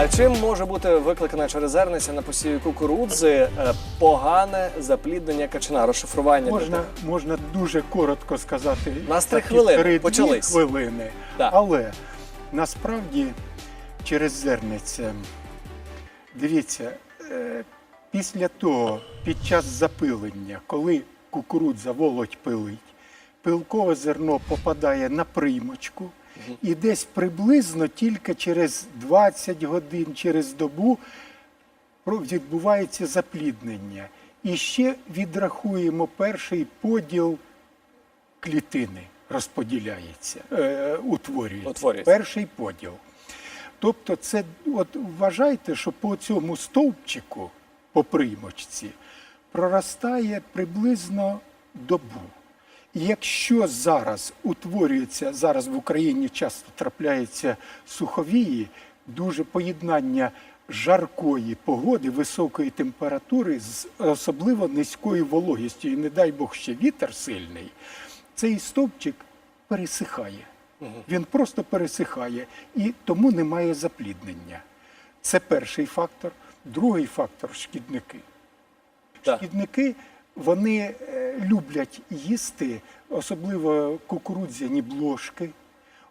А чим може бути викликана через зерниця на посіві кукурудзи е, погане запліднення качана, розшифрування? Можна, можна дуже коротко сказати. У нас три хвилини, почались. хвилини. Да. Але насправді через зерниця, дивіться, е, після того, під час запилення, коли кукурудза волоть пилить, пилкове зерно попадає на приймочку, і десь приблизно тільки через 20 годин, через добу відбувається запліднення. І ще відрахуємо перший поділ клітини, розподіляється, е, утворюється. Утворюється. Перший поділ. Тобто, це от вважайте, що по цьому стовпчику, по приймочці, проростає приблизно добу. Якщо зараз утворюється, зараз в Україні часто трапляються суховії, дуже поєднання жаркої погоди, високої температури з особливо низькою вологістю, і не дай Бог ще вітер сильний, цей стовпчик пересихає. Він просто пересихає і тому немає запліднення. Це перший фактор. Другий фактор шкідники. Шкідники вони е, люблять їсти, особливо кукурудзяні блошки,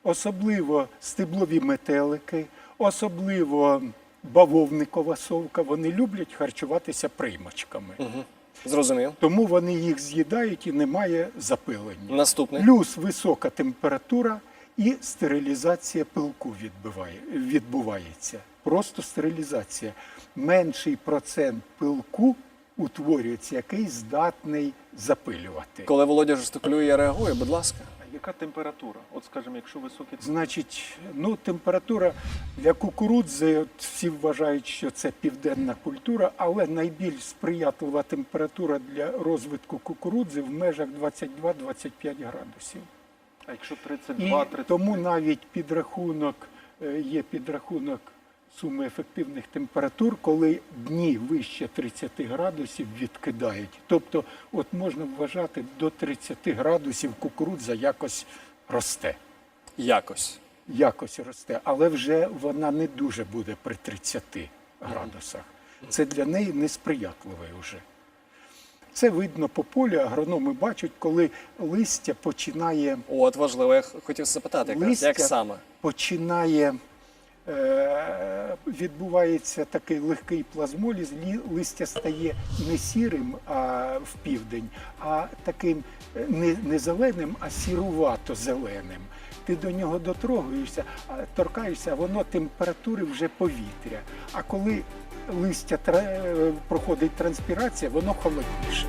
особливо стеблові метелики, особливо бавовникова совка. Вони люблять харчуватися приймачками. Зрозумів. Тому вони їх з'їдають і немає запилення. Наступний. Плюс висока температура і стерилізація пилку відбиває, відбувається. Просто стерилізація. Менший процент пилку утворюється, який здатний запилювати. Коли Володя жестикулює, я реагую, будь ласка. А яка температура? От скажімо, якщо високі Значить, ну, температура для кукурудзи, от всі вважають, що це південна культура, але найбільш сприятлива температура для розвитку кукурудзи в межах 22-25 градусів. а якщо І 32 33 тому навіть підрахунок е, є підрахунок суми ефективних температур, коли дні вище 30 градусів відкидають. Тобто, от можна вважати, до 30 градусів кукурудза якось росте. Якось. Якось росте, але вже вона не дуже буде при 30 градусах. Це для неї несприятливе вже. Це видно по полю, агрономи бачать, коли листя починає От важливо, я хотів запитати, листя як саме? починає відбувається такий легкий плазмоліз, лі- листя стає не сірим а в південь, а таким е, не, зеленим, а сірувато-зеленим. Ти до нього дотрогаєшся, торкаєшся, воно температури вже повітря. А коли листя е, проходить транспірація, воно холодніше.